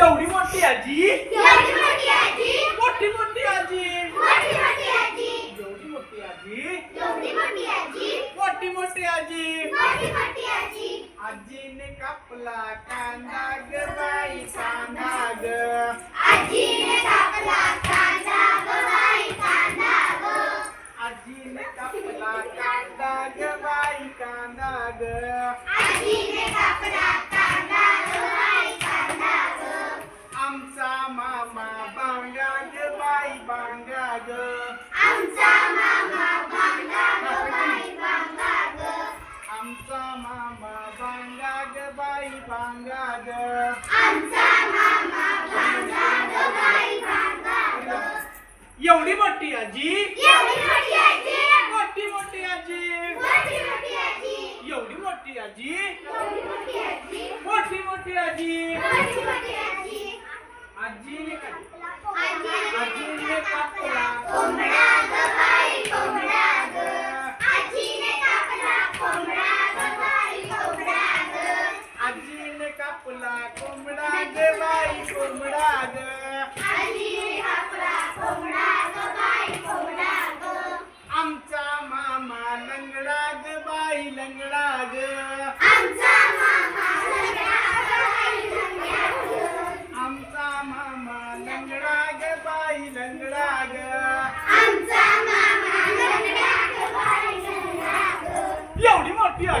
एवढी मोठी आजी? एवढी मोठी आजी. मोठी मोठी आजी. मोठी मोठी आजी. एवढी मोठी मोठी आजी. मोठी मोठी आजी. मोठी मोठी आजी. आजीने कापला कांदा ग बाई कांदा ग. आजीने कापला कांदा ग बाई कांदा ग. आजीने कापला कांदा ग बाई कांदा ग. आजीने आजी? मोठी मोठी आजी. एवढी मोठी आजी? मोठी मोठी आजी. 要你妈逼啊。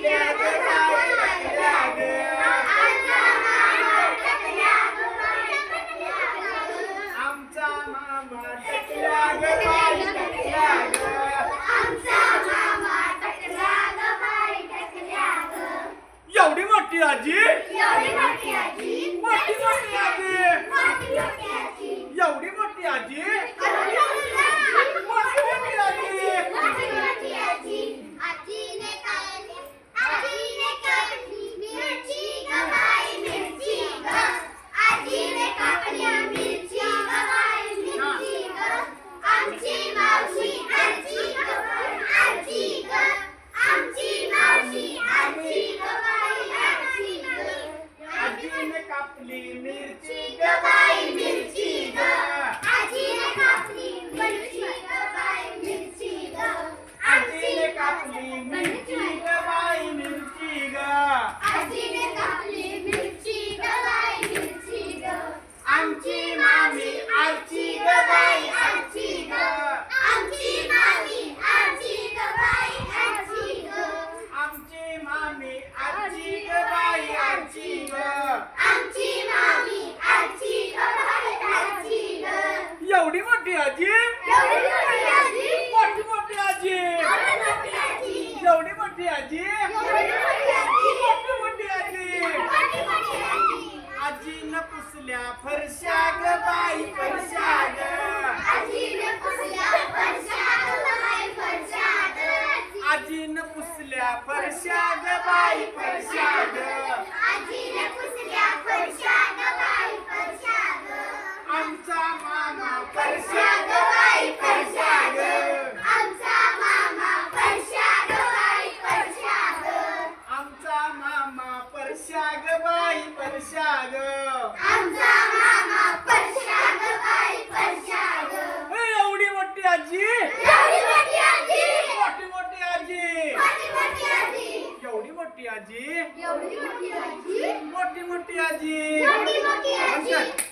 criador. परशाद बाई परशाद आजीने पुसल्या परशाद बाई परशाद आमचा मामा परशाद बाई परशाद आमचा मामा परशाद बाई परशाद आमचा मामा परशाद बाई परशाद मोठी आजी। मोटी मोटी आजी। मोठी मोठी आजी।